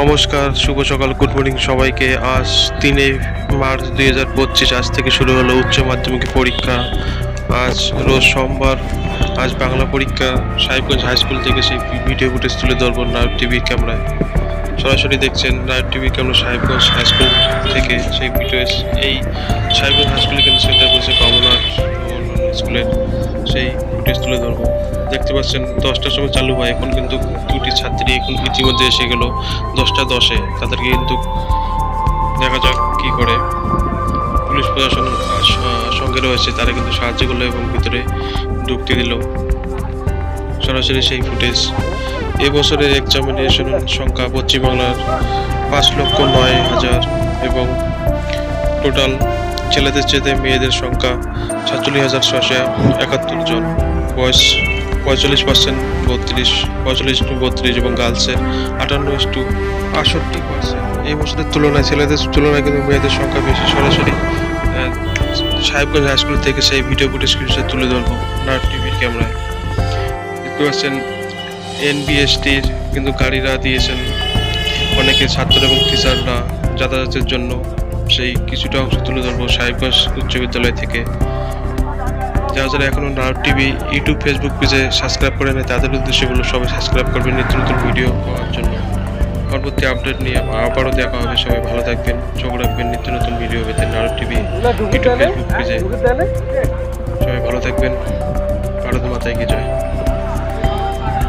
নমস্কার, শুভ সকাল good morning সবাইকে। আজ তিনে মার্চ দুই হাজার পঁচিশ, আজ থেকে শুরু হলো উচ্চ মাধ্যমিক পরীক্ষা। আজ রোজ সোমবার, আজ বাংলা পরীক্ষা, সাহেবগঞ্জ হাই স্কুল থেকে সেই ভিডিও ফুটেজ তুলে ধরবো নায়ক টিভির ক্যামেরায় সরাসরি দেখছেন Nayak TV camera Sahebganj high school থেকে সেই ভিডিও এই সাহেবগঞ্জ হাই স্কুলে কিন্তু সেন্টার করেছে কমন আর্ট স্কুলের সেই ফুটেজ তুলে ধরবো। দেখতে পাচ্ছেন দশটার সময় চালু হয়, এখন কিন্তু দুটি ইতিমধ্যে এসে গেল দশটা দশে। তাদেরকে কিন্তু দেখা যাক কি করে। পুলিশ প্রশাসন সঙ্গে রয়েছে। তারা কিন্তু সাহায্য করল এবং ভিতরে ঢুকতে দিল। সরাসরি সেই ফুটেজ। এবছরের এক্সামিনেশন সংখ্যা পশ্চিমবাংলার পাঁচ লক্ষ নয় হাজার এবং টোটাল ছেলেদের চেয়ে মেয়েদের সংখ্যা সাতচল্লিশ হাজার ছশো একাত্তর জন। বয়স পঁয়তাল্লিশ পার্সেন্ট বত্রিশ, পঁয়তাল্লিশ টু বত্রিশ এবং গার্লসের আটান্ন টু আটষট্টি পার্সেন্ট এই বছরের তুলনায়, ছেলেদের তুলনায় কিন্তু মেয়েদের সংখ্যা বেশি। সরাসরি সাহেবগঞ্জ হাই স্কুল থেকে সেই ভিডিও ফুটেজ স্ক্রিনশট তুলে ধরবো না টিভির ক্যামেরায় দেখতে পাচ্ছেন এনবিএসটির কিন্তু গাড়িরা দিয়েছেন অনেকে ছাত্র এবং টিচাররা যাতায়াতের জন্য। সেই কিছুটা অংশ তুলে ধরবো সাহেবগঞ্জ উচ্চ বিদ্যালয় থেকে। যারা যারা এখনও নাট টিভি, ইউটিউব ফেসবুক পেজে সাবস্ক্রাইব করে নেয় তাদের উদ্দেশ্যে বলুন সবাই সাবস্ক্রাইব করবেন নিত্য নতুন ভিডিও পাওয়ার জন্য। পরবর্তী আপডেট নিয়ে আবারও দেখা হবে। সবাই ভালো থাকবেন, চোখ রাখবেন, নিত্য নতুন ভিডিও পেতে নাট টিভি, ইউটিউব ফেসবুক পেজে সবাই ভালো থাকবেন। ভারত মাতায় কিছু